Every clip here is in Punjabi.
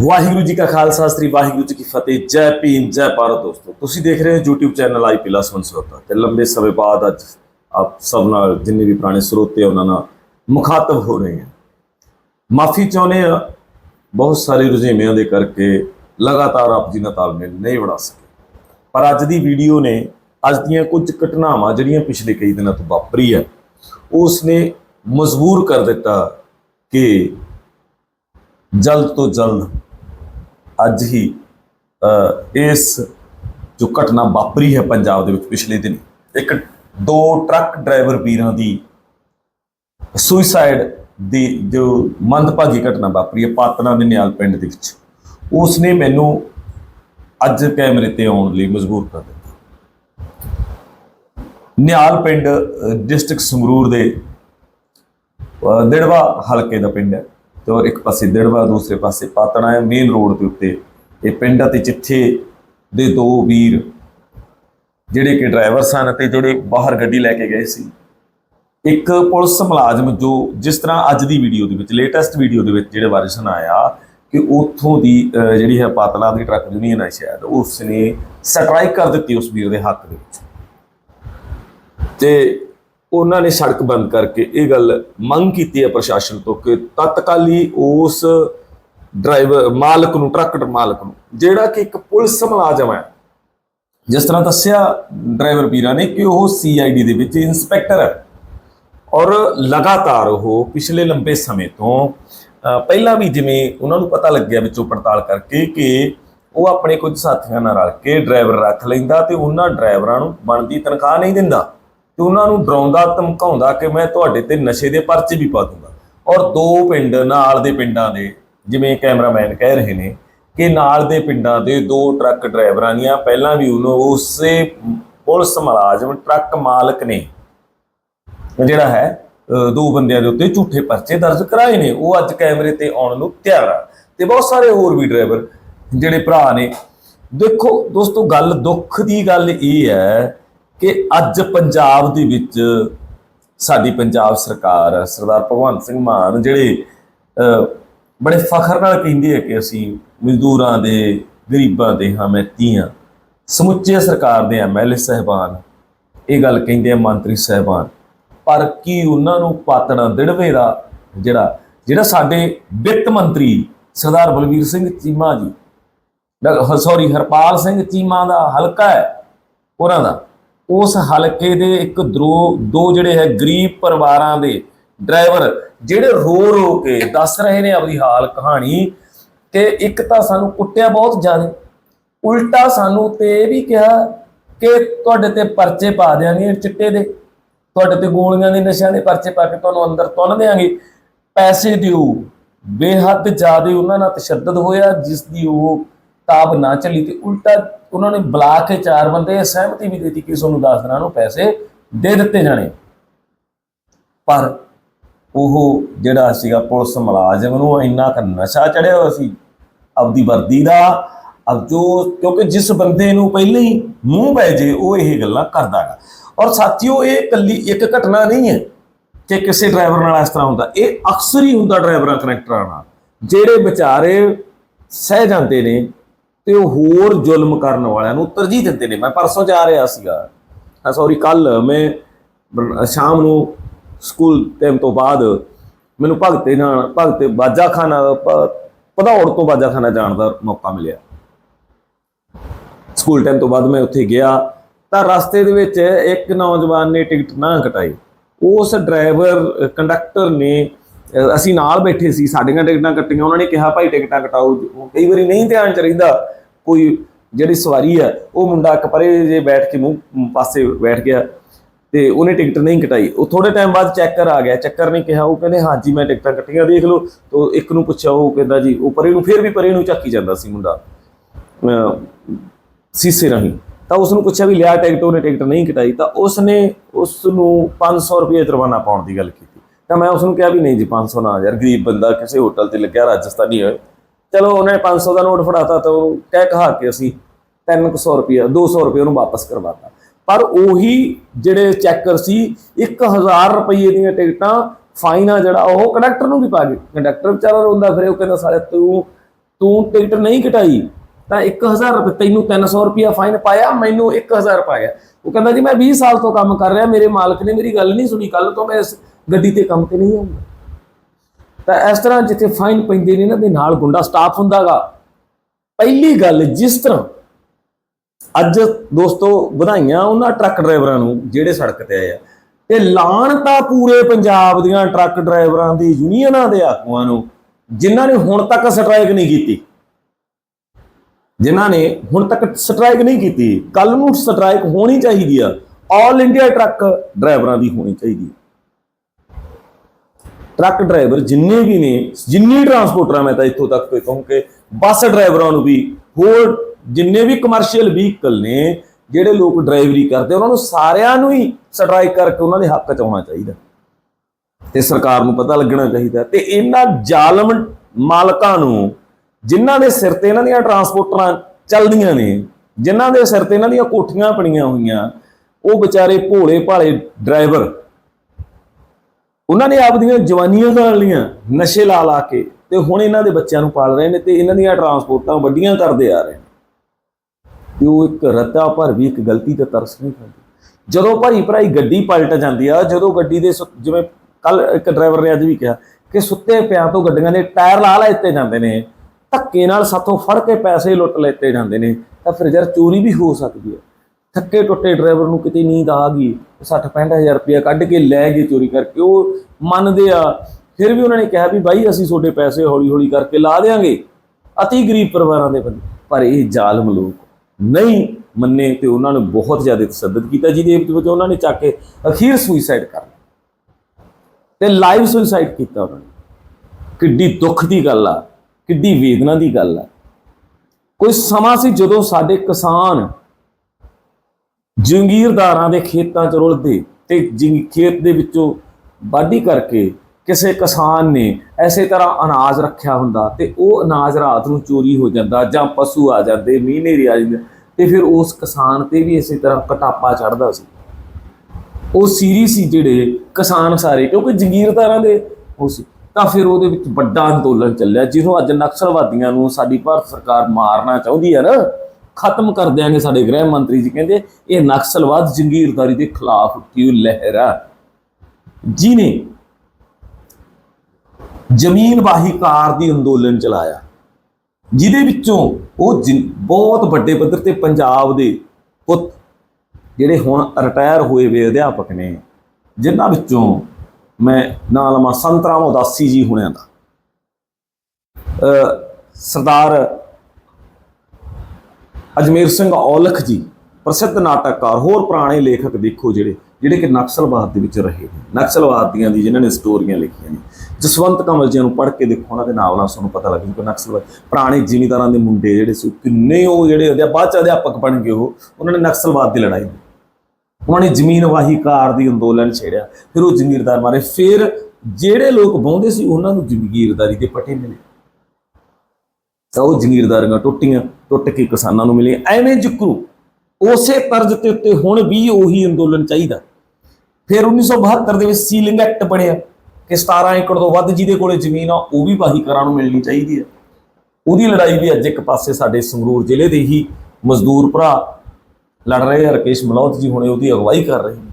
ਵਾਹਿਗੁਰੂ ਜੀ ਕਾ ਖਾਲਸਾ, ਸ੍ਰੀ ਵਾਹਿਗੁਰੂ ਜੀ ਕੀ ਫਤਿਹ। ਜੈ ਭੀਮ, ਜੈ ਭਾਰਤ ਦੋਸਤੋ। ਤੁਸੀਂ ਦੇਖ ਰਹੇ ਹੋ YouTube ਚੈਨਲ ਆਈ ਪਿਲਾ ਸਰੋਤਾ ਤੇ ਲੰਬੇ ਸਮੇਂ ਬਾਅਦ ਅੱਜ ਆਪ ਸਭ ਨਾਲ ਜਿੰਨੇ ਵੀ ਪੁਰਾਣੇ ਸਰੋਤੇ ਉਹਨਾਂ ਨਾਲ ਮੁਖਾਤਬ ਹੋ ਰਹੇ ਹਾਂ। ਮਾਫੀ ਚਾਹੁੰਦੇ ਆ ਬਹੁਤ ਸਾਰੇ ਰੁਝੇਵਿਆਂ ਦੇ ਕਰਕੇ ਲਗਾਤਾਰ ਆਪ ਜੀ ਨਾਲ ਤਾਲਮੇਲ ਨਹੀਂ ਬਣਾ ਸਕੇ। ਪਰ ਅੱਜ ਦੀ ਵੀਡੀਓ ਨੇ ਅੱਜ ਦੀਆਂ ਕੁਝ ਘਟਨਾਵਾਂ ਜਿਹੜੀਆਂ ਪਿਛਲੇ ਕਈ ਦਿਨਾਂ ਤੋਂ ਵਾਪਰੀ ਹੈ ਉਸ ਨੇ ਮਜਬੂਰ ਕਰ ਦਿੱਤਾ ਕਿ ਜਲਦ ਤੋਂ ਜਲਦ ਅੱਜ ਹੀ ਇਸ ਜੋ ਘਟਨਾ ਵਾਪਰੀ ਹੈ ਪੰਜਾਬ ਦੇ ਵਿੱਚ ਪਿਛਲੇ ਦਿਨ ਇੱਕ ਦੋ ਟਰੱਕ ਡਰਾਈਵਰ ਵੀਰਾਂ ਦੀ ਸੁਸਾਈਡ ਦੀ ਜੋ ਮੰਦਭਾਗੀ ਘਟਨਾ ਵਾਪਰੀ ਹੈ ਪਾਤਨਾ ਦੇ ਨਿਆਲ ਪਿੰਡ ਦੇ ਵਿੱਚ। ਉਸ ਨੇ ਮੈਨੂੰ ਅੱਜ ਕੈਮਰੇ ਤੇ ਆਉਣ ਲਈ ਮਜਬੂਰ ਕਰ ਦਿੱਤਾ। ਨਿਆਲ ਪਿੰਡ ਡਿਸਟ੍ਰਿਕਟ ਸੰਗਰੂਰ ਦੇ ਅ, ਹਲਕੇ ਦਾ ਪਿੰਡ ਹੈ। ਤੇ ਔਰ ਇੱਕ ਪਾਸੇ ਦਿੜਵਾ, ਦੂਸਰੇ ਪਾਸੇ ਪਾਤਣਾ ਹੈ ਮੇਨ ਰੋਡ ਦੇ ਉੱਤੇ। ਇਹ ਪਿੰਡ ਅਤੇ ਜਿੱਥੇ ਦੇ ਦੋ ਵੀਰ, ਜਿਹੜੇ ਕਿ ਡਰਾਈਵਰ ਸਨ ਅਤੇ ਜਿਹੜੇ ਬਾਹਰ ਗੱਡੀ ਲੈ ਕੇ ਗਏ ਸੀ। ਇੱਕ ਪੁਲਿਸ ਮੁਲਾਜ਼ਮ ਜੋ ਜਿਸ ਤਰ੍ਹਾਂ ਅੱਜ ਦੀ ਵੀਡੀਓ ਦੇ ਵਿੱਚ ਲੇਟੈਸਟ ਵੀਡੀਓ ਦੇ ਵਿੱਚ ਜਿਹੜੇ ਵਾਰਿਸਨ ਆਇਆ ਕਿ ਉੱਥੋਂ ਦੀ ਜਿਹੜੀ ਹੈ ਪਾਤਲਾ ਦੀ ਟਰੱਕ ਯੂਨੀਅਨ ਹੈ ਸ਼ਾਇਦ ਉਸ ਨੇ ਸਟ੍ਰਾਈਕ ਕਰ ਦਿੱਤੀ ਉਸ ਵੀਰ ਦੇ ਹੱਕ ਦੇ ਵਿੱਚ। ਤੇ ਉਹਨਾਂ ਨੇ ਸੜਕ ਬੰਦ ਕਰਕੇ ਇਹ ਗੱਲ ਮੰਗ ਕੀਤੀ ਹੈ ਪ੍ਰਸ਼ਾਸਨ ਤੋਂ ਕਿ ਤਤਕਾਲੀ ਉਸ ਡਰਾਈਵਰ ਮਾਲਕ ਨੂੰ, ਟਰੱਕ ਮਾਲਕ ਨੂੰ, ਜਿਹੜਾ ਕਿ ਇੱਕ ਪੁਲਿਸ ਮੁਲਾਜ਼ਮ ਹੈ। ਜਿਸ ਤਰ੍ਹਾਂ ਦੱਸਿਆ ਡਰਾਈਵਰ ਵੀਰਾਂ ਨੇ ਕਿ ਉਹ ਸੀਆਈਡੀ ਦੇ ਵਿੱਚ ਇੰਸਪੈਕਟਰ ਹੈ। ਔਰ ਲਗਾਤਾਰ ਉਹ ਪਿਛਲੇ ਲੰਬੇ ਸਮੇਂ ਤੋਂ ਪਹਿਲਾਂ ਵੀ ਜਿਵੇਂ ਉਹਨਾਂ ਨੂੰ ਪਤਾ ਲੱਗਿਆ ਵਿੱਚੋਂ ਪੜਤਾਲ ਕਰਕੇ ਕਿ ਉਹ ਆਪਣੇ ਕੁਝ ਸਾਥੀਆਂ ਨਾਲ ਰਲ ਕੇ ਡਰਾਈਵਰ ਰੱਖ ਲੈਂਦਾ ਤੇ ਉਹਨਾਂ ਡਰਾਈਵਰਾਂ ਨੂੰ ਬਣਦੀ ਤਨਖਾਹ ਨਹੀਂ ਦਿੰਦਾ। ਤੇ ਉਹਨਾਂ ਨੂੰ ਡਰਾਉਂਦਾ ਧਮਕਾਉਂਦਾ ਕਿ ਮੈਂ ਤੁਹਾਡੇ ਤੇ ਨਸ਼ੇ ਦੇ ਪਰਚੇ ਵੀ ਪਾ ਦੂੰਗਾ। ਔਰ ਦੋ ਪਿੰਡ ਨਾਲ ਦੇ ਪਿੰਡਾਂ ਦੇ ਜਿਵੇਂ ਕੈਮਰਾਮੈਨ ਕਹਿ ਰਹੇ ਨੇ ਕਿ ਨਾਲ ਦੇ ਪਿੰਡਾਂ ਦੇ ਦੋ ਟਰੱਕ ਡਰਾਈਵਰਾਂ ਦੀਆਂ ਪਹਿਲਾਂ ਵੀ ਉਹਨੂੰ ਉਸੇ ਪੁਲਿਸ ਮੁਲਾਜ਼ਮ ਟਰੱਕ ਮਾਲਕ ਨੇ ਜਿਹੜਾ ਹੈ ਅ, ਦੋ ਬੰਦਿਆਂ ਦੇ ਉੱਤੇ ਝੂਠੇ ਪਰਚੇ ਦਰਜ ਕਰਾਏ ਨੇ। ਉਹ ਅੱਜ ਕੈਮਰੇ ਤੇ ਆਉਣ ਨੂੰ ਤਿਆਰ ਆ। ਤੇ ਬਹੁਤ ਸਾਰੇ ਹੋਰ ਵੀ ਡਰਾਈਵਰ ਜਿਹੜੇ ਭਰਾ ਨੇ। ਦੇਖੋ ਦੋਸਤੋ ਗੱਲ ਦੁੱਖ ਦੀ ਗੱਲ ਇਹ ਹੈ ਕਿ ਅੱਜ ਪੰਜਾਬ ਦੇ ਵਿੱਚ ਸਾਡੀ ਪੰਜਾਬ ਸਰਕਾਰ, ਸਰਦਾਰ ਭਗਵੰਤ ਸਿੰਘ ਮਾਨ ਜਿਹੜੇ ਬੜੇ ਫਖਰ ਨਾਲ ਕਹਿੰਦੇ ਆ ਕਿ ਅਸੀਂ ਮਜ਼ਦੂਰਾਂ ਦੇ, ਗਰੀਬਾਂ ਦੇ ਹਮੈਤੀ ਹਾਂ ਸਮੁੱਚੇ ਸਰਕਾਰ ਦੇ ਐਮਐਲਏ ਸਹਿਬਾਨ, ਇਹ ਗੱਲ ਕਹਿੰਦੇ ਆ ਮੰਤਰੀ ਸਹਿਬਾਨ। ਪਰ ਕੀ ਉਹਨਾਂ ਨੂੰ ਪਾਤਣਾ ਦਿੜਵੇ ਦਾ ਜਿਹੜਾ ਜਿਹੜਾ ਸਾਡੇ ਵਿੱਤ ਮੰਤਰੀ ਸਰਦਾਰ ਬਲਵੀਰ ਸਿੰਘ ਚੀਮਾ ਜੀ ਸੌਰੀ, ਹਰਪਾਲ ਸਿੰਘ ਚੀਮਾ ਦਾ ਹਲਕਾ ਹੈ, ਉਹਨਾਂ ਦਾ। ਉਸ ਹਲਕੇ ਦੇ ਇੱਕ ਦੋ ਦੋ ਜਿਹੜੇ ਹੈ ਗਰੀਬ ਪਰਿਵਾਰਾਂ ਦੇ ਡਰਾਈਵਰ ਜਿਹੜੇ ਰੋ ਰੋ ਕੇ ਦੱਸ ਰਹੇ ਨੇ ਆਪਣੀ ਹਾਲ ਕਹਾਣੀ ਕਿ ਇੱਕ ਤਾਂ ਸਾਨੂੰ ਕੁੱਟਿਆ ਬਹੁਤ ਜ਼ਿਆਦਾ। ਉਲਟਾ ਸਾਨੂੰ ਤੇ ਇਹ ਵੀ ਕਿਹਾ ਕਿ ਤੁਹਾਡੇ ਤੇ ਪਰਚੇ ਪਾ ਦਿਆਂਗੇ ਚਿੱਟੇ ਦੇ। ਤੁਹਾਡੇ ਤੇ ਗੋਲੀਆਂ ਦੇ ਨਸ਼ਿਆਂ ਦੇ ਪਰਚੇ ਪਾ ਕੇ ਤੁਹਾਨੂੰ ਅੰਦਰ ਤੁੰਨ ਦੇਾਂਗੇ ਪੈਸੇ ਦਿਓ। ਬੇਹੱਦ ਜ਼ਿਆਦਾ ਉਹਨਾਂ ਨਾਲ ਤਸ਼ੱਦਦ ਹੋਇਆ, ਜਿਸ ਦੀ ਉਹ ਤਾਬ ਨਾ ਚੱਲੀ ਤੇ ਉਲਟਾ ਉਹਨਾਂ ਨੇ ਬੁਲਾ ਕੇ ਚਾਰ ਬੰਦੇ ਸਹਿਮਤੀ ਵੀ ਦਿੱਤੀ ਕਿ ਤੁਹਾਨੂੰ 10 ਦਿਨਾਂ ਨੂੰ ਪੈਸੇ ਦੇ ਦਿੱਤੇ ਜਾਣੇ। ਪਰ ਉਹ ਜਿਹੜਾ ਸੀਗਾ ਪੁਲਿਸ ਮੁਲਾਜ਼ਮ ਨੂੰ ਇੰਨਾ ਕੁ ਨਸ਼ਾ ਚੜਿਆ ਹੋਇਆ ਸੀ, ਆਪਦੀ ਵਰਦੀ ਦਾ, ਅਬ ਜੋ ਕਿਉਂਕਿ ਜਿਸ ਬੰਦੇ ਨੂੰ ਪਹਿਲਾਂ ਹੀ ਮੂੰਹ ਪੈ ਜੇ, ਉਹ ਇਹ ਗੱਲਾਂ ਕਰਦਾ ਹੈ ਔਰ ਸਾਥੀਓ, ਇਹ ਇਕੱਲੀ ਇੱਕ ਘਟਨਾ ਨਹੀਂ ਹੈ ਕਿ ਕਿਸੇ ਡਰਾਈਵਰ ਨਾਲ ਇਸ ਤਰ੍ਹਾਂ ਹੁੰਦਾ। ਇਹ ਅਕਸਰ ਹੀ ਹੁੰਦਾ ਡਰਾਈਵਰਾਂ ਕਨੈਕਟਰਾਂ ਨਾਲ। ਜਿਹੜੇ ਵਿਚਾਰੇ ਸਹਿ ਜਾਂਦੇ ਨੇ ਤੇ ਉਹ ਹੋਰ ਜ਼ੁਲਮ ਕਰਨ ਵਾਲਿਆਂ ਨੂੰ ਤਰਜੀਹ ਦਿੰਦੇ ਨੇ। ਮੈਂ ਪਰਸੋਂ ਜਾ ਰਿਹਾ ਸੀਗਾ। ਸੌਰੀ ਕੱਲ ਮੈਂ ਸ਼ਾਮ ਨੂੰ ਸਕੂਲ ਟਾਈਮ ਤੋਂ ਬਾਅਦ ਮੈਨੂੰ ਭਗਤੇ ਨਾਲ, ਭਗਤੇ ਬਾਜਾ ਖਾਨਾ ਪਧੌੜ ਤੋਂ ਬਾਜਾ ਖਾਨਾ ਜਾਣ ਦਾ ਮੌਕਾ ਮਿਲਿਆ। ਸਕੂਲ ਟਾਈਮ ਤੋਂ ਬਾਅਦ ਮੈਂ ਉੱਥੇ ਗਿਆ ਤਾਂ ਰਸਤੇ ਦੇ ਵਿੱਚ ਇੱਕ ਨੌਜਵਾਨ ਨੇ ਟਿਕਟ ਨਾ ਕਟਾਈ। ਉਸ ਡਰਾਈਵਰ, ਕੰਡਕਟਰ ਨੇ ਅਸੀਂ ਨਾਲ ਬੈਠੇ ਸੀ, ਸਾਡੀਆਂ ਟਿਕਟਾਂ ਕੱਟੀਆਂ, ਉਹਨਾਂ ਨੇ ਕਿਹਾ, ਭਾਈ ਟਿਕਟਾਂ ਕਟਾਓ। ਕਈ ਵਾਰੀ ਨਹੀਂ ਧਿਆਨ ਚ ਰਹਿੰਦਾ, ਕੋਈ ਜਿਹੜੀ ਸਵਾਰੀ ਆ, ਉਹ ਮੁੰਡਾ ਇੱਕ ਪਰੇ ਜੇ ਬੈਠ ਕੇ ਮੂੰਹ ਪਾਸੇ ਬੈਠ ਗਿਆ ਤੇ ਉਹਨੇ ਟਿਕਟ ਨਹੀਂ ਕਟਾਈ। ਉਹ ਥੋੜੇ ਟਾਈਮ ਬਾਅਦ ਚੈੱਕਰ ਆ ਗਿਆ, ਚੱਕਰ ਨੇ ਕਿਹਾ, ਉਹ ਕਹਿੰਦੇ, ਹਾਂਜੀ, ਮੈਂ ਟਿਕਟਾਂ ਕੱਟੀਆਂ, ਦੇਖ ਲਓ। ਤੋਂ ਇੱਕ ਨੂੰ ਪੁੱਛਿਆ, ਉਹ ਕਹਿੰਦਾ ਜੀ, ਉਹ ਪਰੇ ਨੂੰ, ਫਿਰ ਵੀ ਪਰੇ ਨੂੰ ਝਾਕੀ ਜਾਂਦਾ ਸੀ ਮੁੰਡਾ ਸੀਸੇ ਰਾਹੀਂ। ਤਾਂ ਉਸ ਨੂੰ ਪੁੱਛਿਆ ਵੀ, ਲਿਆ ਟਿਕਟ, ਉਹਨੇ ਟਿਕਟ ਨਹੀਂ ਕਟਾਈ। ਤਾਂ ਉਸ ਨੇ ਉਸ ਨੂੰ 500 ਰੁਪਏ ਜੁਰਮਾਨਾ ਪਾਉਣ ਦੀ ਗੱਲ ਕੀਤੀ। ਤਾਂ ਮੈਂ ਉਸ ਨੂੰ ਕਿਹਾ ਵੀ ਨਹੀਂ ਜੀ 500 ਨਾ ਯਾਰ, ਗਰੀਬ ਬੰਦਾ ਕਿਸੇ ਹੋਟਲ ਤੇ ਲੱਗਿਆ, ਰਾਜਸਥਾਨੀ ਹੋਏ। ਚਲੋ ਉਹਨੇ 500 ਦਾ ਨੋਟ ਫੜਾਤਾ ਤਾਂ ਉਹ ਕਹਿ ਕਹਾ ਕੇ ਅਸੀਂ 300 ਰੁਪਏ 200 ਰੁਪਏ ਉਹਨੂੰ ਵਾਪਸ ਕਰਵਾਤਾ। ਪਰ ਉਹੀ ਜਿਹੜੇ ਚੈਕਰ ਸੀ 1000 ਰੁਪਏ ਦੀਆਂ ਟਿਕਟਾਂ ਫਾਈਨ ਆ ਜਿਹੜਾ, ਉਹ ਕੰਡਕਟਰ ਨੂੰ ਵੀ ਪਾ ਗਏ। ਕੰਡਕਟਰ ਵਿਚਾਰਾ ਰੋਂਦਾ ਫਿਰ ਉਹ ਕਹਿੰਦਾ ਸਾਲੇ ਤੂੰ ਤੂੰ ਟਿਕਟ ਨਹੀਂ ਕਟਾਈ, ਤਾਂ 1000 ਰੁਪਏ, ਤੈਨੂੰ 300 ਰੁਪਿਆ ਫਾਈਨ ਪਾਇਆ, ਮੈਨੂੰ 1000 ਪਾਇਆ। ਉਹ ਕਹਿੰਦਾ, ਜੀ, ਮੈਂ 20 ਸਾਲ ਤੋਂ ਕੰਮ ਕਰ ਰਿਹਾ, ਮੇਰੇ ਮਾਲਕ ਨੇ ਮੇਰੀ ਗੱਲ ਨਹੀਂ ਸੁਣੀ ਕੱਲ ਤੋਂ ਮੈਂ ਗੱਡੀ ਤੇ ਕੰਮ ਤੇ ਨਹੀਂ ਆਉਂਦਾ। ਤਾਂ ਇਸ ਤਰ੍ਹਾਂ ਜਿੱਥੇ ਫਾਈਨ ਪੈਂਦੇ ਨੇ, ਇਹਨਾਂ ਦੇ ਨਾਲ ਗੁੰਡਾ ਸਟਾਫ ਹੁੰਦਾਗਾ। ਪਹਿਲੀ ਗੱਲ, ਜਿਸ ਤਰ੍ਹਾਂ ਅੱਜ ਦੋਸਤੋ ਵਧਾਈਆਂ ਉਹਨਾਂ ਟਰੱਕ ਡਰਾਈਵਰਾਂ ਨੂੰ ਜਿਹੜੇ ਸੜਕ ਤੇ ਆਏ ਆ। ਤੇ ਲਾਣ ਤਾਂ ਪੂਰੇ ਪੰਜਾਬ ਦੀਆਂ ਟਰੱਕ ਡਰਾਈਵਰਾਂ ਦੀ ਯੂਨੀਅਨਾਂ ਦੇ ਆਗੂਆਂ ਨੂੰ, ਜਿਨ੍ਹਾਂ ਨੇ ਹੁਣ ਤੱਕ ਸਟ੍ਰਾਈਕ ਨਹੀਂ ਕੀਤੀ। ਜਿਨ੍ਹਾਂ ਨੇ ਹੁਣ ਤੱਕ ਸਟ੍ਰਾਈਕ ਨਹੀਂ ਕੀਤੀ ਕੱਲ ਨੂੰ ਸਟ੍ਰਾਈਕ ਹੋਣੀ ਚਾਹੀਦੀ ਆ। ਆਲ ਇੰਡੀਆ ਟਰੱਕ ਡਰਾਈਵਰਾਂ ਦੀ ਹੋਣੀ ਚਾਹੀਦੀ ਟਰੱਕ ਡਰਾਈਵਰ ਜਿੰਨੇ ਵੀ ਨੇ, ਜਿੰਨੀ ਟਰਾਂਸਪੋਰਟਰਾਂ ਮੈਂ ਤਾਂ ਇੱਥੋਂ ਤੱਕ ਕੋਈ ਕਹੂੰ ਕਿ ਬੱਸ ਡਰਾਈਵਰਾਂ ਨੂੰ ਵੀ, ਹੋਰ ਜਿੰਨੇ ਵੀ ਕਮਰਸ਼ੀਅਲ ਵਹੀਕਲ ਨੇ, ਜਿਹੜੇ ਲੋਕ ਡਰਾਈਵਰੀ ਕਰਦੇ, ਉਹਨਾਂ ਨੂੰ ਸਾਰਿਆਂ ਨੂੰ ਹੀ ਸਟ੍ਰਾਈਕ ਕਰਕੇ ਉਹਨਾਂ ਦੇ ਹੱਕ ਚ ਆਉਣਾ ਚਾਹੀਦਾ। ਤੇ ਸਰਕਾਰ ਨੂੰ ਪਤਾ ਲੱਗਣਾ ਚਾਹੀਦਾ। ਤੇ ਇਹਨਾਂ ਜ਼ਾਲਮ ਮਾਲਕਾਂ ਨੂੰ, ਜਿਨ੍ਹਾਂ ਦੇ ਸਿਰ ਤੇ ਇਹਨਾਂ ਦੀਆਂ ਟਰਾਂਸਪੋਰਟਰਾਂ ਚੱਲਦੀਆਂ ਨੇ, ਜਿਨ੍ਹਾਂ ਦੇ ਸਿਰ ਤੇ ਇਹਨਾਂ ਦੀਆਂ ਕੋਠੀਆਂ ਪਣੀਆਂ ਹੋਈਆਂ, ਉਹ ਵਿਚਾਰੇ ਭੋਲੇ ਭਾਲੇ ਡਰਾਈਵਰ ਉਹਨਾਂ ਨੇ ਆਪਦੀਆਂ ਜਵਾਨੀਆਂ ਗਾਲ ਲੀਆਂ ਨਸ਼ੇ ਲਾ ਲਾ ਕੇ ਤੇ ਹੁਣ ਇਹਨਾਂ ਦੇ ਬੱਚਿਆਂ ਨੂੰ ਪਾਲ ਰਹੇ ਨੇ ਤੇ ਇਹਨਾਂ ਦੀਆਂ ਟਰਾਂਸਪੋਰਟਾਂ ਵੱਡੀਆਂ ਕਰਦੇ ਆ ਰਹੇ ਨੇ। ਤੇ ਉਹ ਇੱਕ ਰਤਾ ਭਰ ਵੀ ਇੱਕ ਗਲਤੀ ਤੇ ਤਰਸ ਨਹੀਂ ਖਾਂਦੀ। ਜਦੋਂ ਭਰੀ ਭਰਾਈ ਗੱਡੀ ਪਲਟ ਜਾਂਦੀ ਆ, ਜਦੋਂ ਗੱਡੀ ਦੇ ਸੁ- ਜਿਵੇਂ ਕੱਲ ਇੱਕ ਡਰਾਈਵਰ ਨੇ ਅੱਜ ਵੀ ਕਿਹਾ ਕਿ ਸੁੱਤੇ ਪਿਆ ਤੋਂ ਗੱਡੀਆਂ ਦੇ ਟਾਇਰ ਲਾ ਲੈਤੇ ਜਾਂਦੇ ਨੇ, ਧੱਕੇ ਨਾਲ ਸਾਥੋਂ ਫੜ ਕੇ ਪੈਸੇ ਲੁੱਟ ਲੈਤੇ ਜਾਂਦੇ ਨੇ, ਤਾਂ ਫਿਰ ਯਾਰ ਚੋਰੀ ਵੀ ਹੋ ਸਕਦੀ ਹੈ ਥੱਕੇ ਟੁੱਟੇ ਡਰਾਈਵਰ ਨੂੰ ਕਿਤੇ ਨੀਂਦ ਆ ਗਈ 60 65000 ਰੁਪਇਆ ਕੱਢ ਕੇ ਲੈ ਗਏ ਚੋਰੀ ਕਰਕੇ। ਉਹ ਮੰਨਦੇ ਆ, ਫਿਰ ਵੀ ਉਹਨਾਂ ਨੇ ਕਿਹਾ ਵੀ ਬਾਈ ਅਸੀਂ ਤੁਹਾਡੇ ਪੈਸੇ ਹੌਲੀ ਹੌਲੀ ਕਰਕੇ ਲਾ ਦੇਾਂਗੇ ਅਤੀ ਗਰੀਬ ਪਰਿਵਾਰਾਂ ਦੇ ਬੰਦੇ। ਪਰ ਇਹ ਜ਼ਾਲਮ ਲੋਕ ਨਹੀਂ ਮੰਨੇ ਤੇ ਉਹਨਾਂ ਨੇ ਬਹੁਤ ਜ਼ਿਆਦਾ ਤਸੱਦਦ ਕੀਤਾ, ਜਿਹਦੇ ਵਿੱਚ ਉਹਨਾਂ ਨੇ ਚੱਕ ਕੇ ਅਖੀਰ ਸੁਸਾਈਡ ਕਰ ਲਿਆ। ਤੇ ਲਾਈਵ ਸੁਸਾਈਡ ਕੀਤਾ ਉਹਨਾਂ ਨੇ। ਕਿੱਡੀ ਦੁੱਖ ਦੀ ਗੱਲ ਆ, ਕਿੱਡੀ ਵੇਦਨਾ ਦੀ ਗੱਲ ਆ। ਕੋਈ ਸਮਾਂ ਸੀ ਜਦੋਂ ਸਾਡੇ ਕਿਸਾਨ ਜੰਗੀਰਦਾਰਾਂ ਦੇ ਖੇਤਾਂ 'ਚ ਰੁਲਦੇ ਤੇ ਜਿੰ- ਖੇਤ ਦੇ ਵਿੱਚੋਂ ਵਾਢੀ ਕਰਕੇ ਕਿਸੇ ਕਿਸਾਨ ਨੇ ਐਸੇ ਤਰ੍ਹਾਂ ਅਨਾਜ ਰੱਖਿਆ ਹੁੰਦਾ ਤੇ ਉਹ ਅਨਾਜ ਰਾਤ ਨੂੰ ਚੋਰੀ ਹੋ ਜਾਂਦਾ ਜਾਂ ਪਸ਼ੂ ਆ ਜਾਂਦੇ, ਮੀਂਹ ਨੇਰੀ ਆ ਜਾਂਦੀ ਤੇ ਫਿਰ ਉਸ ਕਿਸਾਨ ਤੇ ਵੀ ਇਸੇ ਤਰ੍ਹਾਂ ਕਟਾਪਾ ਚੜਦਾ ਸੀ। ਉਹ ਸੀਰੀ ਸੀ ਜਿਹੜੇ ਕਿਸਾਨ ਸਾਰੇ, ਕਿਉਂਕਿ ਜੰਗੀਰਦਾਰਾਂ ਦੇ ਉਹ ਸੀ। ਤਾਂ ਫਿਰ ਉਹਦੇ ਵਿੱਚ ਵੱਡਾ ਅੰਦੋਲਨ ਚੱਲਿਆ, ਜਿਹਨੂੰ ਅੱਜ ਨਕਸਲਵਾਦੀਆਂ ਨੂੰ ਸਾਡੀ ਭਾਰਤ ਸਰਕਾਰ ਮਾਰਨਾ ਚਾਹੁੰਦੀ ਹੈ ਨਾ। ਖਤਮ ਕਰ ਦਿਆਂਗੇ ਸਾਡੇ ਗ੍ਰਹਿ ਮੰਤਰੀ ਜੀ। ਕਹਿੰਦੇ ਇਹ ਨਕਸਲਵਾਦ ਜੰਗੀਰਦਾਰੀ ਦੇ ਖਿਲਾਫ ਉੱਠੀ ਹੋਈ ਲਹਿਰ ਆ। ਜਿਨੇ ਜ਼ਮੀਨ ਵਾਹੀਕਾਰ ਦੀ ਅੰਦੋਲਨ ਚਲਾਇਆ ਜਿਹਦੇ ਵਿੱਚੋਂ ਉਹ ਜਿਨ- ਬਹੁਤ ਵੱਡੇ ਪੱਧਰ ਤੇ ਪੰਜਾਬ ਦੇ ਪੁੱਤ ਜਿਹੜੇ ਹੁਣ ਰਿਟਾਇਰ ਹੋਏ ਵੇ ਅਧਿਆਪਕ ਨੇ ਜਿਨ੍ਹਾਂ ਵਿੱਚੋਂ ਮੈਂ ਨਾਂ ਲਵਾਂ ਸੰਤਰਾਮ ਉਦਾਸੀ ਜੀ ਹੁਣਿਆਂ ਦਾ। ਅ, ਸਰਦਾਰ ਅਜਮੇਰ ਸਿੰਘ ਔਲਖ ਜੀ, ਪ੍ਰਸਿੱਧ ਨਾਟਕਕਾਰ, ਹੋਰ ਪੁਰਾਣੇ ਲੇਖਕ ਦੇਖੋ ਜਿਹੜੇ ਜਿਹੜੇ ਕਿ ਨਕਸਲਵਾਦ ਦੇ ਵਿੱਚ ਰਹੇ ਨੇ। ਨਕਸਲਵਾਦ ਦੀਆਂ ਦੀ ਜਿਨ੍ਹਾਂ ਨੇ ਸਟੋਰੀਆਂ ਲਿਖੀਆਂ ਨੇ। ਜਸਵੰਤ ਕੰਵਲ ਜੀ ਨੂੰ ਪੜ੍ਹ ਕੇ ਦੇਖੋ, ਉਹਨਾਂ ਦੇ ਨਾਵਲਾਂ 'ਚ ਤੁਹਾਨੂੰ ਪਤਾ ਲੱਗੂ ਕਿ ਨਕਸਲਵਾਦ, ਪੁਰਾਣੇ ਜ਼ਿਮੀਂਦਾਰਾਂ ਦੇ ਮੁੰਡੇ ਜਿਹੜੇ ਸੀ ਕਿੰਨੇ ਉਹ ਜਿਹੜੇ ਅਧਿਆ, ਬਾਅਦ ਚ ਅਧਿਆਪਕ ਬਣ ਗਏ ਉਹ, ਉਹਨਾਂ ਨੇ ਨਕਸਲਵਾਦ ਦੀ ਲੜਾਈ ਲੜੀ ਉਹਨਾਂ ਨੇ ਜ਼ਮੀਨ ਵਾਹੀਕਾਰ ਦੀ ਅੰਦੋਲਨ ਛੇੜਿਆ, ਫਿਰ ਉਹ ਜ਼ਮੀਰਦਾਰ ਮਾਰੇ। ਫਿਰ ਜਿਹੜੇ ਲੋਕ ਬਹੁੰਦੇ ਸੀ, ਉਹਨਾਂ ਨੂੰ ਜ਼ਮੀਰਦਾਰੀ ਦੇ ਪੱਟੇ ਮਿਲੇ। ਤਾਂ ਉਹ ਜ਼ਮੀਰਦਾਰੀਆਂ ਟੁੱਟੀਆਂ, ਟੁੱਟ ਕੇ ਕਿਸਾਨਾਂ ਨੂੰ ਮਿਲੀਆਂ। ਐਵੇਂ ਜ਼ਿਕਰੂ, ਉਸੇ ਤਰਜ਼ ਤੇ ਉੱਤੇ ਹੁਣ ਵੀ ਉਹੀ ਅੰਦੋਲਨ ਚਾਹੀਦਾ। ਫਿਰ 1972 ਦੇ ਵਿੱਚ ਸੀਲਿੰਗ ਐਕਟ ਬਣਿਆ ਕਿ 17 ਏਕੜ ਤੋਂ ਵੱਧ ਜਿਹਦੇ ਕੋਲੇ ਜ਼ਮੀਨ ਆ, ਉਹ ਵੀ ਵਾਹੀਕਾਰਾਂ ਨੂੰ ਮਿਲਣੀ ਚਾਹੀਦੀ ਹੈ ਉਹਦੀ ਲੜਾਈ ਵੀ ਅੱਜ ਇੱਕ ਪਾਸੇ ਸਾਡੇ ਸੰਗਰੂਰ ਜ਼ਿਲ੍ਹੇ ਦੇ ਹੀ ਮਜ਼ਦੂਰ ਭਰਾ ਲੜ ਰਹੇ ਆ, ਰਕੇਸ਼ ਮਲੌਤ ਜੀ ਹੁਣੇ ਉਹਦੀ ਅਗਵਾਈ ਕਰ ਰਹੇ ਨੇ।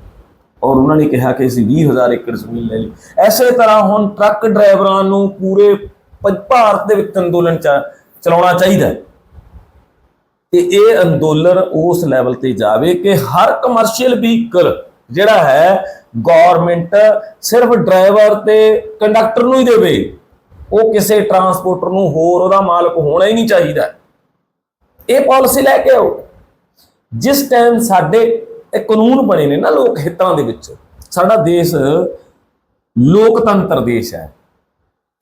ਔਰ ਉਹਨਾਂ ਨੇ ਕਿਹਾ ਕਿ ਅਸੀਂ 20000 ਏਕੜ ਜ਼ਮੀਨ ਲੈ ਲਈ। ਐਸੇ ਤਰ੍ਹਾਂ ਹੁਣ ਟਰੱਕ ਡਰਾਈਵਰਾਂ ਨੂੰ ਪੂਰੇ ਭਾਰਤ ਦੇ ਵਿੱਚ ਅੰਦੋਲਨ ਚ ਚਲਾਉਣਾ ਚਾਹੀਦਾ ਹੈ। ਤੇ ਇਹ ਅੰਦੋਲਨ ਉਸ ਲੈਵਲ ਤੇ ਜਾਵੇ ਕਿ ਹਰ ਕਮਰਸ਼ੀਅਲ ਵਹੀਕਲ ਜਿਹੜਾ ਹੈ ਗਵਰਨਮੈਂਟ ਸਿਰਫ ਡਰਾਈਵਰ ਤੇ ਕੰਡਕਟਰ ਨੂੰ ਹੀ ਦੇਵੇ। ਉਹ ਕਿਸੇ ਟਰਾਂਸਪੋਰਟਰ ਨੂੰ ਹੋਰ ਉਹਦਾ ਮਾਲਕ ਹੋਣਾ ਹੀ ਨਹੀਂ ਚਾਹੀਦਾ। ਇਹ ਪਾਲਿਸੀ ਲੈ ਕੇ ਆਓ। ਜਿਸ ਟਾਈਮ ਸਾਡੇ ਇਹ ਕਾਨੂੰਨ ਬਣੇ ਨੇ ਨਾ ਲੋਕ ਹਿੱਤਾਂ ਦੇ ਵਿੱਚ, ਸਾਡਾ ਦੇਸ਼ ਲੋਕਤੰਤਰ ਦੇਸ਼ ਹੈ।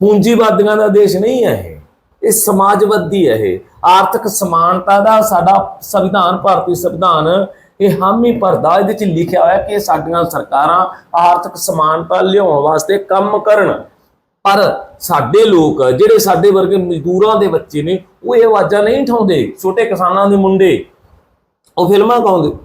ਪੂੰਜੀਵਾਦੀਆਂ ਦਾ ਦੇਸ਼ ਨਹੀਂ ਹੈ ਇਹ। ਇਹ ਸਮਾਜਵਾਦੀ ਹੈ ਇਹ। ਆਰਥਿਕ ਸਮਾਨਤਾ ਦਾ ਸਾਡਾ ਸੰਵਿਧਾਨ, ਭਾਰਤੀ ਸੰਵਿਧਾਨ, ਇਹ ਹਾਮੀ ਭਰਦਾ। ਇਹਦੇ ਚ ਲਿਖਿਆ ਹੋਇਆ ਕਿ ਸਾਡੀਆਂ ਸਰਕਾਰਾਂ ਆਰਥਿਕ ਸਮਾਨਤਾ ਲਿਆਉਣ ਵਾਸਤੇ ਕੰਮ ਕਰਨ। ਪਰ ਸਾਡੇ ਲੋਕ, ਜਿਹੜੇ ਸਾਡੇ ਵਰਗੇ ਮਜ਼ਦੂਰਾਂ ਦੇ ਬੱਚੇ ਨੇ, ਉਹ ਇਹ ਆਵਾਜ਼ਾਂ ਨਹੀਂ ਉਠਾਉਂਦੇ। ਛੋਟੇ ਕਿਸਾਨਾਂ ਦੇ ਮੁੰਡੇ, ਉਹ ਫਿਲਮਾਂ ਗਾਉਂਦੇ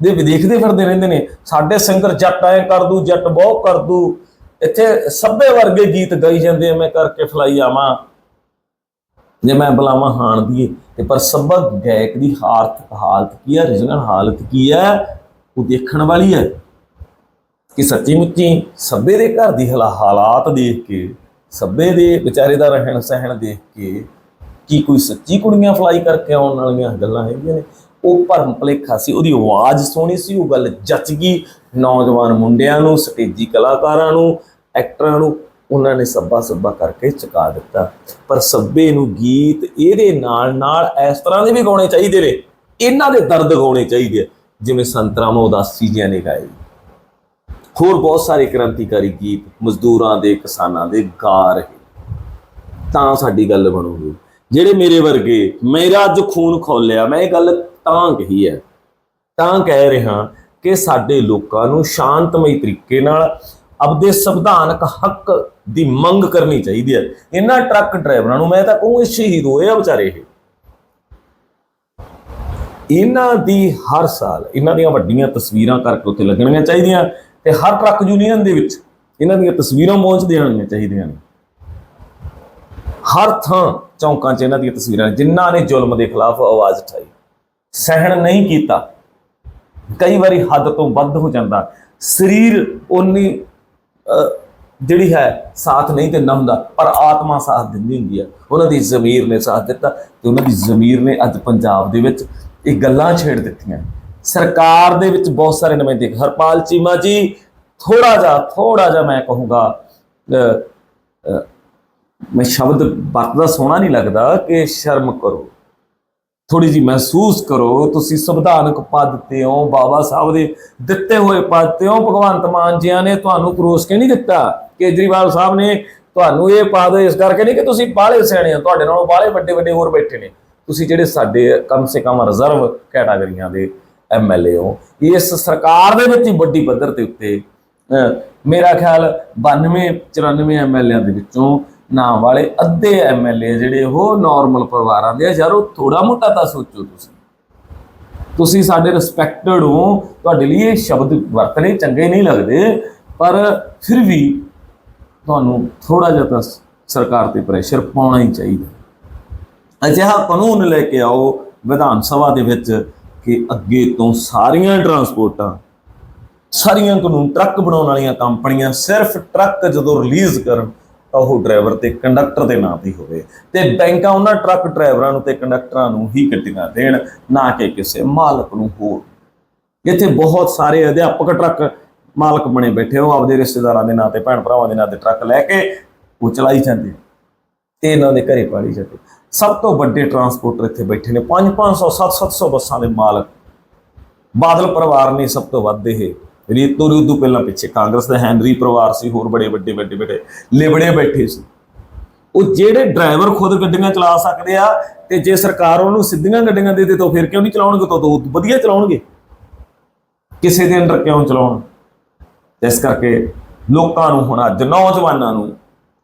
ਦੇ ਵੀ ਦੇਖਦੇ ਫਿਰਦੇ ਰਹਿੰਦੇ ਨੇ। ਸਾਡੇ ਸਿੰਗਰ ਜੱਟ ਐ ਕਰ ਦੂ, ਜੱਟ ਬਹੁਤ ਕਰ ਦੂ। ਇੱਥੇ ਸੱਭੇ ਵਰਗੇ ਗੀਤ ਗਾਈ ਜਾਂਦੇ ਆ, ਮੈਂ ਕਰਕੇ ਫਲਾਈ ਆਵਾਂ। ਜੇ ਮੈਂ ਬੁਲਾਵਾਂ ਹਾਣ ਦੀ ਤੇ ਪਰ ਸਬਕ ਗਾਇਕ ਦੀ ਹਾਲਤ ਹਾਲਤ ਕੀ ਹੈ ਰਿਜਨਲ ਹਾਲਤ ਕੀ ਹੈ ਉਹ ਦੇਖਣ ਵਾਲੀ ਹੈ ਕਿ ਸੱਚੀ ਮੁੱਚੀ ਸੱਬੇ ਦੇ ਘਰ ਦੀ ਹਲਾ- ਹਾਲਾਤ ਦੇਖ ਕੇ, ਸੱਬੇ ਦੇ ਵਿਚਾਰੇ ਦਾ ਰਹਿਣ ਸਹਿਣ ਦੇਖ ਕੇ ਕੀ ਕੋਈ ਸੱਚੀ ਕੁੜੀਆਂ ਫਲਾਈ ਕਰਕੇ ਆਉਣ ਵਾਲੀਆਂ ਗੱਲਾਂ ਹੈਗੀਆਂ ਨੇ? ਉਹ ਭਰਮ ਭਲੇਖਾ ਸੀ, ਉਹਦੀ ਆਵਾਜ਼ ਸੋਹਣੀ ਸੀ, ਉਹ ਗੱਲ ਜੱਚ ਗਈ ਨੌਜਵਾਨ ਮੁੰਡਿਆਂ ਨੂੰ, ਸਟੇਜੀ ਕਲਾਕਾਰਾਂ ਨੂੰ, ਐਕਟਰਾਂ ਨੂੰ। ਉਹਨਾਂ ਨੇ ਸੱਬਾ ਸੱਬਾ ਕਰਕੇ ਚੁਕਾ ਦਿੱਤਾ। ਪਰ ਸੱਬੇ ਨੂੰ ਗੀਤ ਇਹਦੇ ਨਾਲ ਨਾਲ ਇਸ ਤਰ੍ਹਾਂ ਦੇ ਵੀ ਗਾਉਣੇ ਚਾਹੀਦੇ ਨੇ। ਇਹਨਾਂ ਦੇ ਦਰਦ ਗਾਉਣੇ ਚਾਹੀਦੇ ਆ। ਜਿਵੇਂ ਸੰਤਰਾਮ ਉਦਾਸੀ ਜੀਆਂ ਨੇ ਗਾਏ। ਹੋਰ ਬਹੁਤ ਸਾਰੇ ਕ੍ਰਾਂਤੀਕਾਰੀ ਗੀਤ ਮਜ਼ਦੂਰਾਂ ਦੇ, ਕਿਸਾਨਾਂ ਦੇ ਗਾ ਰਹੇ। ਤਾਂ ਸਾਡੀ ਗੱਲ ਬਣੂਗੀ। ਜਿਹੜੇ ਮੇਰੇ ਵਰਗੇ, ਮੇਰਾ ਅੱਜ ਖੂਨ ਖੋਲਿਆ, ਮੈਂ ਇਹ ਗੱਲ ਤਾਂ ਕਹੀ ਹੈ। ਤਾਂ ਕਹਿ ਰਿਹਾ ਕਿ ਸਾਡੇ ਲੋਕਾਂ ਨੂੰ ਸ਼ਾਂਤਮਈ ਤਰੀਕੇ ਨਾਲ ਆਪਦੇ ਸੰਵਿਧਾਨਕ ਹੱਕ ਦੀ ਮੰਗ ਕਰਨੀ ਚਾਹੀਦੀ ਹੈ। ਇਹਨਾਂ ਟਰੱਕ ਡਰਾਈਵਰਾਂ ਨੂੰ ਮੈਂ ਤਾਂ ਕਹੂੰ ਇਹ ਸ਼ਹੀਦ ਹੋਏ ਆ ਵਿਚਾਰੇ ਇਹ। ਇਹਨਾਂ ਦੀ ਹਰ ਸਾਲ ਇਹਨਾਂ ਦੀਆਂ ਵੱਡੀਆਂ ਤਸਵੀਰਾਂ ਕਰਕੇ ਉੱਥੇ ਲੱਗਣੀਆਂ ਚਾਹੀਦੀਆਂ ਤੇ ਹਰ ਟਰੱਕ ਯੂਨੀਅਨ ਦੇ ਵਿੱਚ ਇਹਨਾਂ ਦੀਆਂ ਤਸਵੀਰਾਂ ਪਹੁੰਚ ਦੇਣੀਆਂ ਚਾਹੀਦੀਆਂ ਨੇ। ਹਰ ਥਾਂ ਚੌਂਕਾਂ 'ਚ ਇਹਨਾਂ ਦੀਆਂ ਤਸਵੀਰਾਂ ਜਿਨ੍ਹਾਂ ਨੇ ਜ਼ੁਲਮ ਦੇ ਖਿਲਾਫ ਆਵਾਜ਼ ਉਠਾਈ। ਸਹਿਣ ਨਹੀਂ ਕੀਤਾ। ਕਈ ਵਾਰੀ ਹੱਦ ਤੋਂ ਵੱਧ ਹੋ ਜਾਂਦਾ। ਸਰੀਰ ਉਨੀ ਜਿਹੜੀ ਹੈ, ਸਾਥ ਨਹੀਂ ਦਿੰਦਾ ਹੁੰਦਾ, ਪਰ ਆਤਮਾ ਸਾਥ ਦਿੰਦੀ ਹੁੰਦੀ ਹੈ। ਉਹਨਾਂ ਦੀ ਜ਼ਮੀਰ ਨੇ ਸਾਥ ਦਿੱਤਾ ਤੇ ਉਹਨਾਂ ਦੀ ਜ਼ਮੀਰ ਨੇ ਅੱਜ ਪੰਜਾਬ ਦੇ ਵਿੱਚ ਇਹ ਗੱਲਾਂ ਛੇੜ ਦਿੱਤੀਆਂ। ਸਰਕਾਰ ਦੇ ਵਿੱਚ ਬਹੁਤ ਸਾਰੇ ਨੁਮਾਇੰਦੇ ਹਰਪਾਲ ਚੀਮਾ ਜੀ ਥੋੜਾ ਜਿਹਾ ਥੋੜਾ ਜਿਹਾ ਮੈਂ ਕਹੂੰਗਾ ਮੈਂ ਸ਼ਬਦ ਵਰਤਦਾ ਸੋਹਣਾ ਨਹੀਂ ਲੱਗਦਾ ਕਿ ਸ਼ਰਮ ਕਰੋ। ਥੋੜੀ ਜੀ ਮਹਿਸੂਸ ਕਰੋ ਤੁਸੀਂ ਸੰਵਿਧਾਨਕ ਪਦ ਤੇ ਹੋ ਬਾਬਾ ਸਾਹਿਬ ਦੇ ਦਿੱਤੇ ਹੋਏ ਪਦ ਤੇ ਹੋ ਭਗਵੰਤ ਮਾਨ ਜੀਆਂ ਨੇ ਤੁਹਾਨੂੰ ਕਰੋਸ ਕੇ ਨਹੀਂ ਦਿੱਤਾ? ਕੇਜਰੀਵਾਲ ਸਾਹਿਬ ਨੇ ਤੁਹਾਨੂੰ ਇਹ ਪਦ ਇਸ ਕਰਕੇ ਨਹੀਂ ਕਿ ਤੁਸੀਂ ਬਾਹਲੇ ਸਿਆਣੇ ਹੋ ਤੁਹਾਡੇ ਨਾਲੋਂ ਬਾਹਲੇ ਵੱਡੇ ਵੱਡੇ ਹੋਰ ਬੈਠੇ ਨੇ। ਤੁਸੀਂ ਜਿਹੜੇ ਸਾਡੇ ਕਮ ਸੇ ਕਮ ਰਿਜ਼ਰਵ ਕੈਟਾਗਰੀਆਂ ਦੇ ਐਮਐਲਏ ਹੋ ਇਸ ਸਰਕਾਰ ਦੇ ਵਿੱਚ ਹੀ ਵੱਡੀ ਪੱਧਰ ਤੇ ਉੱਤੇ ਅਹ, ਮੇਰਾ ਖਿਆਲ 92 94 ਐਮਐਲਏਆਂ ਦੇ ਵਿੱਚੋਂ ਨਾਮ ਵਾਲੇ ਅੱਧੇ ਐਮਐਲਏ ਜਿਹੜੇ ਉਹ ਨਾਰਮਲ ਪਰਿਵਾਰਾਂ ਦੇ ਆ। ਯਾਰ ਉਹ ਥੋੜਾ ਮੋਟਾ ਤਾਂ ਸੋਚੋ ਤੁਸੀਂ। ਤੁਸੀਂ ਸਾਡੇ ਰਿਸਪੈਕਟਡ ਹੋ, ਤੁਹਾਡੇ ਲਈ ਇਹ ਸ਼ਬਦ ਵਰਤਣੇ ਚੰਗੇ ਨਹੀਂ ਲੱਗਦੇ, ਪਰ ਫਿਰ ਵੀ ਤੁਹਾਨੂੰ ਥੋੜਾ ਜਿਹਾ ਤਾਂ ਸਰਕਾਰ ਤੇ ਪ੍ਰੈਸ਼ਰ ਪਾਉਣਾ ਹੀ ਚਾਹੀਦਾ। ਅਜਿਹਾ ਕਾਨੂੰਨ ਲੈ ਕੇ ਆਓ ਵਿਧਾਨ ਸਭਾ ਦੇ ਵਿੱਚ ਕਿ ਅੱਗੇ ਤੋਂ ਸਾਰੀਆਂ ਟਰਾਂਸਪੋਰਟਾਂ ਸਾਰੀਆਂ ਕਾਨੂੰਨ ਟਰੱਕ ਬਣਾਉਣ ਵਾਲੀਆਂ ਕੰਪਨੀਆਂ ਸਿਰਫ ਟਰੱਕ ਜਦੋਂ ਰਿਲੀਜ਼ ਕਰਨ ਤਾਂ ਉਹ ਡਰਾਈਵਰ ਤੇ ਕੰਡਕਟਰ ਦੇ ਨਾਂ ਤੇ ਹੋਵੇ ਤੇ ਬੈਂਕਾਂ ਉਹਨਾਂ ਟਰੱਕ ਡਰਾਈਵਰਾਂ ਨੂੰ ਤੇ ਕੰਡਕਟਰਾਂ ਨੂੰ ਹੀ ਗੱਡੀਆਂ ਦੇਣ, ਨਾ ਕਿ ਕਿਸੇ ਮਾਲਕ ਨੂੰ ਹੋਰ। ਇੱਥੇ ਬਹੁਤ ਸਾਰੇ ਅਧਿਆਪਕ ਟਰੱਕ ਮਾਲਕ ਬਣੇ ਬੈਠੇ ਹੋ ਆਪਦੇ ਰਿਸ਼ਤੇਦਾਰਾਂ ਦੇ ਨਾਂ ਤੇ, ਭੈਣ ਭਰਾਵਾਂ ਦੇ ਨਾਂ ਤੇ ਟਰੱਕ ਲੈ ਕੇ ਉਹ ਚਲਾਈ ਜਾਂਦੇ ਤੇ ਇਹਨਾਂ ਦੇ ਘਰੇ ਪਾਲੀ ਜਾਂਦੇ ਸਭ ਤੋਂ ਵੱਡੇ ਟਰਾਂਸਪੋਰਟਰ ਇੱਥੇ ਬੈਠੇ ਨੇ। 5 500 7 700 ਬੱਸਾਂ ਦੇ ਮਾਲਕ। ਬਾਦਲ ਪਰਿਵਾਰ ਨੇ ਸਭ ਤੋਂ ਵੱਧ ਇਹ ਰੀਤੂ ਰਿੱਧੂ ਪਹਿਲਾਂ ਪਿੱਛੇ ਕਾਂਗਰਸ ਦਾ ਹੈਨਰੀ ਪਰਿਵਾਰ ਸੀ, ਹੋਰ ਬੜੇ ਵੱਡੇ ਵੱਡੇ ਵੱਡੇ ਲਿਬੜੇ ਬੈਠੇ ਸੀ। ਉਹ ਜਿਹੜੇ ਡਰਾਈਵਰ ਖੁਦ ਗੱਡੀਆਂ ਚਲਾ ਸਕਦੇ ਆ ਤੇ ਜੇ ਸਰਕਾਰ ਉਹਨੂੰ ਸਿੱਧੀਆਂ ਗੱਡੀਆਂ ਦੇ ਦੇ ਤਾਂ ਫਿਰ ਕਿਉਂ ਨਹੀਂ ਚਲਾਉਣਗੇ? ਤਾਂ ਉਹ ਵਧੀਆ ਚਲਾਉਣਗੇ। ਕਿਸੇ ਦੇ ਅੰਡਰ ਕਿਉਂ ਚਲਾਉਣ? ਇਸ ਕਰਕੇ ਲੋਕਾਂ ਨੂੰ ਹੁਣ ਅੱਜ ਨੌਜਵਾਨਾਂ ਨੂੰ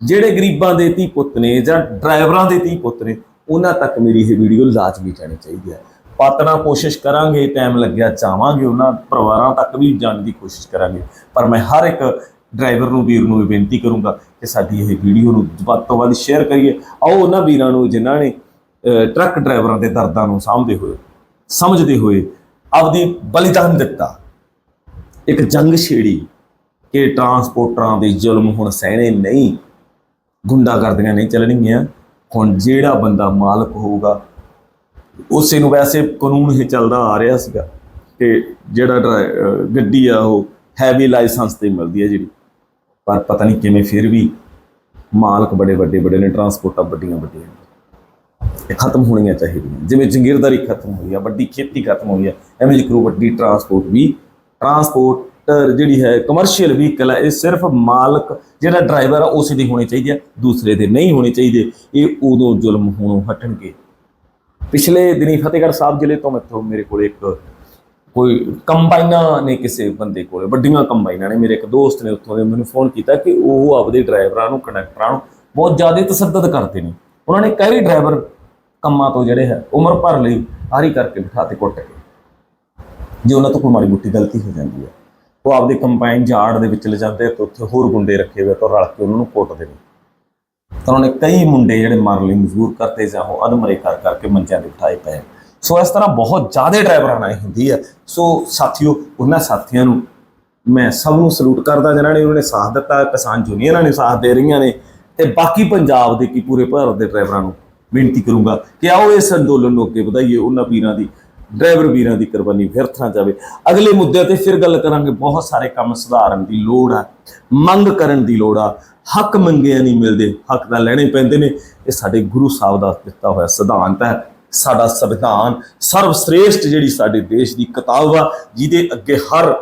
ਜਿਹੜੇ ਗਰੀਬਾਂ ਦੇ ਧੀ ਪੁੱਤ ਨੇ ਜਾਂ ਡਰਾਈਵਰਾਂ ਦੇ ਧੀ ਪੁੱਤ ਨੇ, ਉਹਨਾਂ ਤੱਕ ਮੇਰੀ ਇਹ ਵੀਡੀਓ ਲਾਜ਼ਮੀ ਜਾਣੀ ਚਾਹੀਦੀ ਹੈ। ਪਾਤਣਾ ਕੋਸ਼ਿਸ਼ ਕਰਾਂਗੇ ਟਾਈਮ ਲੱਗਿਆ ਚਾਹਾਂਗੇ ਉਹਨਾਂ ਪਰਿਵਾਰਾਂ ਤੱਕ ਵੀ ਜਾਣ ਦੀ ਕੋਸ਼ਿਸ਼ ਕਰਾਂਗੇ। ਪਰ ਮੈਂ ਹਰ ਇੱਕ ਡਰਾਈਵਰ ਨੂੰ, ਵੀਰ ਨੂੰ ਇਹ ਬੇਨਤੀ ਕਰੂੰਗਾ ਕਿ ਸਾਡੀ ਇਹ ਵੀਡੀਓ ਨੂੰ ਵੱਧ ਤੋਂ ਵੱਧ ਸ਼ੇਅਰ ਕਰੀਏ। ਆਓ ਉਹਨਾਂ ਵੀਰਾਂ ਨੂੰ, ਜਿਨ੍ਹਾਂ ਨੇ ਟਰੱਕ ਡਰਾਈਵਰਾਂ ਦੇ ਦਰਦਾਂ ਨੂੰ ਸਾਂਭਦੇ ਹੋਏ, ਸਮਝਦੇ ਹੋਏ ਆਪਦੀ ਬਲੀਦਾਨ ਦਿੱਤਾ। ਇੱਕ ਜੰਗ ਛੇੜੀ ਕਿ ਟਰਾਂਸਪੋਰਟਰਾਂ ਦੇ ਜ਼ੁਲਮ ਹੁਣ ਸਹਿਣੇ ਨਹੀਂ, ਗੁੰਡਾਗਰਦੀਆਂ ਨਹੀਂ ਚੱਲਣਗੀਆਂ। ਹੁਣ ਜਿਹੜਾ ਬੰਦਾ ਮਾਲਕ ਹੋਊਗਾ ਉਸੇ ਨੂੰ ਵੈਸੇ ਕਾਨੂੰਨ ਹੀ ਚੱਲਦਾ ਆ ਰਿਹਾ ਸੀਗਾ ਕਿ ਜਿਹੜਾ ਡਰਾ- ਗੱਡੀ ਆ ਉਹ ਹੈਵੀ ਲਾਇਸੈਂਸ ਤੇ ਮਿਲਦੀ ਹੈ ਜਿਹੜੀ। ਪਰ ਪਤਾ ਨਹੀਂ ਕਿਵੇਂ ਫਿਰ ਵੀ ਮਾਲਕ ਬੜੇ ਵੱਡੇ ਵੱਡੇ ਨੇ ਟਰਾਂਸਪੋਰਟਾਂ ਵੱਡੀਆਂ ਵੱਡੀਆਂ ਨੇ। ਇਹ ਖਤਮ ਹੋਣੀਆਂ ਚਾਹੀਦੀਆਂ। ਜਿਵੇਂ ਜੰਗੀਰਦਾਰੀ ਖਤਮ ਹੋਈ ਆ, ਵੱਡੀ ਖੇਤੀ ਖਤਮ ਹੋਈ ਆ, ਐਵੇਂ ਜਿਕਰ ਵੱਡੀ ਟਰਾਂਸਪੋਰਟ ਵੀ ਟਰਾਂਸਪੋਰਟਰ ਜਿਹੜੀ ਹੈ ਕਮਰਸ਼ੀਅਲ ਵਹੀਕਲ ਹੈ ਇਹ ਸਿਰਫ ਮਾਲਕ ਜਿਹੜਾ ਡਰਾਈਵਰ ਆ, ਉਸੇ ਦੀ ਹੋਣੀ ਚਾਹੀਦੀ ਆ, ਦੂਸਰੇ ਦੇ ਨਹੀਂ ਹੋਣੀ ਚਾਹੀਦੇ। ਇਹ ਉਦੋਂ ਜ਼ੁਲਮ ਹੋਣੋਂ ਹਟਣਗੇ। ਪਿਛਲੇ ਦਿਨੀ ਫਤਿਹਗੜ੍ਹ ਸਾਹਿਬ ਜ਼ਿਲ੍ਹੇ ਤੋਂ ਮੈਥੋਂ ਮੇਰੇ ਕੋਲ ਇੱਕ ਕੋਈ ਕੰਬਾਈਨਾਂ ਨੇ ਕਿਸੇ ਬੰਦੇ ਕੋਲ, ਵੱਡੀਆਂ ਕੰਬਾਈਨਾਂ ਨੇ, ਮੇਰੇ ਇੱਕ ਦੋਸਤ ਨੇ ਉੱਥੋਂ ਦੇ ਮੈਨੂੰ ਫੋਨ ਕੀਤਾ ਕਿ ਉਹ ਆਪਦੇ ਡਰਾਈਵਰਾਂ ਨੂੰ, ਕੰਡਕਟਰਾਂ ਨੂੰ ਬਹੁਤ ਜ਼ਿਆਦਾ ਤਸੱਦਦ ਕਰਦੇ ਨੇ। ਉਹਨਾਂ ਨੇ ਕਈ ਡਰਾਈਵਰ ਕੰਮਾਂ ਤੋਂ ਜਿਹੜੇ ਹੈ, ਉਮਰ ਭਰ ਲਈ ਆਰੀ ਕਰਕੇ ਬਿਠਾ ਤੇ ਕੁੱਟ ਕੇ। ਜੇ ਉਹਨਾਂ ਤੋਂ ਕੋਈ ਮਾੜੀ ਮੁੱਟੀ ਗਲਤੀ ਹੋ ਜਾਂਦੀ ਹੈ, ਉਹ ਆਪਦੇ ਕੰਬਾਈਨ ਜਾੜ ਦੇ ਵਿੱਚ ਲੈ ਜਾਂਦੇ ਤੇ ਉੱਥੇ ਹੋਰ ਗੁੰਡੇ ਰੱਖੇ ਹੋਏ ਤਾਂ ਰਲ ਕੇ ਉਹਨਾਂ ਨੂੰ ਕੁੱਟਦੇ ਨੇ। ਤਾਂ ਉਹਨੇ ਕਈ ਮੁੰਡੇ ਜਿਹੜੇ ਮਰਨ ਲਈ ਮਜਬੂਰ ਕਰਤੇ ਜਾਂ ਉਹ ਅਧਮਰੇ ਕਰ ਕਰਕੇ ਮੰਚਾਂ ਤੇ ਬਿਠਾਏ ਪਏ ਸੋ ਇਸ ਤਰ੍ਹਾਂ ਬਹੁਤ ਜ਼ਿਆਦਾ ਡਰਾਈਵਰਾਂ ਨਾਲ ਹੁੰਦੀ ਹੈ। ਸੋ ਸਾਥੀਓ, ਉਹਨਾਂ ਸਾਥੀਆਂ ਨੂੰ ਮੈਂ ਸਭ ਨੂੰ ਸਲੂਟ ਕਰਦਾ, ਜਿਨ੍ਹਾਂ ਨੇ ਉਹਨਾਂ ਨੇ ਸਾਥ ਦਿੱਤਾ, ਕਿਸਾਨ ਯੂਨੀਅਨਾਂ ਨੇ ਸਾਥ ਦੇ ਰਹੀਆਂ ਨੇ ਤੇ ਬਾਕੀ ਪੰਜਾਬ ਦੇ ਕੀ ਪੂਰੇ ਭਾਰਤ ਦੇ ਡਰਾਈਵਰਾਂ ਨੂੰ ਬੇਨਤੀ ਕਰੂੰਗਾ ਕਿ ਆਓ ਇਸ ਅੰਦੋਲਨ ਨੂੰ ਅੱਗੇ ਵਧਾਈਏ, ਉਹਨਾਂ ਵੀਰਾਂ ਦੀ ਡਰਾਈਵਰ ਵੀਰਾਂ ਦੀ ਕੁਰਬਾਨੀ ਵਿਅਰਥ ਨਾ ਜਾਵੇ। ਅਗਲੇ ਮੁੱਦੇ ਤੇ ਫਿਰ ਗੱਲ ਕਰਾਂਗੇ। ਬਹੁਤ ਸਾਰੇ ਕੰਮ ਸੁਧਾਰਨ ਦੀ ਲੋੜ ਆ, ਮੰਗ ਕਰਨ ਦੀ ਲੋੜ ਆ। ਹੱਕ ਮੰਗਿਆ ਨਹੀਂ ਮਿਲਦੇ, ਹੱਕ ਤਾਂ ਲੈਣੇ ਪੈਂਦੇ ਨੇ। ਇਹ ਸਾਡੇ ਗੁਰੂ ਸਾਹਿਬ ਦਾ ਦਿੱਤਾ ਹੋਇਆ ਸਿਧਾਂਤ ਹੈ। ਸਾਡਾ ਸੰਵਿਧਾਨ ਸਰਵ ਸ੍ਰੇਸ਼ਟ ਜਿਹੜੀ ਸਾਡੇ ਦੇਸ਼ ਦੀ ਕਿਤਾਬ ਆ, ਜਿਹਦੇ ਅੱਗੇ ਹਰ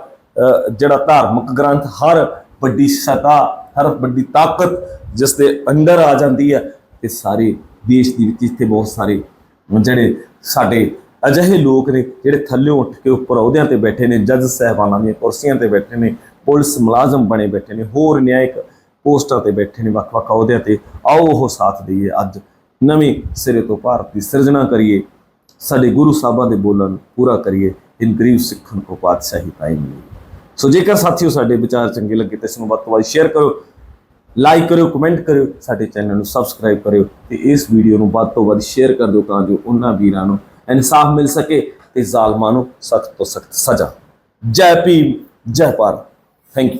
ਜਿਹੜਾ ਧਾਰਮਿਕ ਗ੍ਰੰਥ, ਹਰ ਵੱਡੀ ਸਤਾ, ਹਰ ਵੱਡੀ ਤਾਕਤ ਜਿਸ ਦੇ ਅੰਦਰ ਆ ਜਾਂਦੀ ਹੈ ਤੇ ਸਾਰੇ ਦੇਸ਼ ਦੇ ਵਿੱਚ ਇੱਥੇ ਬਹੁਤ ਸਾਰੇ ਜਿਹੜੇ ਸਾਡੇ ਅਜਿਹੇ ਲੋਕ ਨੇ ਜਿਹੜੇ ਥੱਲੇ ਉੱਠ ਕੇ ਉੱਪਰ ਅਹੁਦਿਆਂ ਤੇ ਬੈਠੇ ਨੇ, ਜੱਜ ਸਾਹਿਬਾਨਾਂ ਦੀਆਂ ਕੁਰਸੀਆਂ ਤੇ ਬੈਠੇ ਨੇ, ਪੁਲਿਸ ਮੁਲਾਜ਼ਮ ਬਣੇ ਬੈਠੇ ਨੇ, ਹੋਰ ਨਿਆਇਕ ਪੋਸਟਾਂ ਤੇ ਬੈਠੇ ਨੇ, ਵੱਖ-ਵੱਖ ਅਹੁਦਿਆਂ ਤੇ। ਆਓ ਉਹ ਸਾਥ ਦਈਏ ਅੱਜ। ਨਵੇਂ ਸਿਰੇ ਤੋਂ ਭਾਰਤ ਦੀ ਸਿਰਜਣਾ ਕਰੀਏ। ਸਾਡੇ ਗੁਰੂ ਸਾਹਿਬਾਂ ਦੇ ਬੋਲਾਂ ਨੂੰ ਪੂਰਾ ਕਰੀਏ। ਇਨ ਗਰੀਬ ਸਿੱਖਣ ਕੋ ਪਾਤਸ਼ਾਹੀ ਪਾਈ ਮਿਲੀ। ਸੋ ਜੇਕਰ ਸਾਥੀਓ ਸਾਡੇ ਵਿਚਾਰ ਚੰਗੇ ਲੱਗੇ ਤਾਂ ਇਸ ਨੂੰ ਵੱਧ ਤੋਂ ਵੱਧ ਸ਼ੇਅਰ ਕਰੋ ਲਾਈਕ ਕਰਿਓ ਕਮੈਂਟ ਕਰਿਓ, ਸਾਡੇ ਚੈਨਲ ਨੂੰ ਸਬਸਕ੍ਰਾਈਬ ਕਰਿਓ ਤੇ ਇਸ ਵੀਡੀਓ ਨੂੰ ਵੱਧ ਤੋਂ ਵੱਧ ਸ਼ੇਅਰ ਕਰ ਦਿਓ ਤਾਂ ਜੋ ਉਹਨਾਂ ਵੀਰਾਂ ਨੂੰ ਇਨਸਾਫ ਮਿਲ ਸਕੇ ਤੇ ਜ਼ਾਲਮਾਂ ਨੂੰ ਸਖਤ ਤੋਂ ਸਖਤ ਸਜ਼ਾ। ਜੈ ਭੀਮ, ਜੈ ਭਾਰਤ। Thank you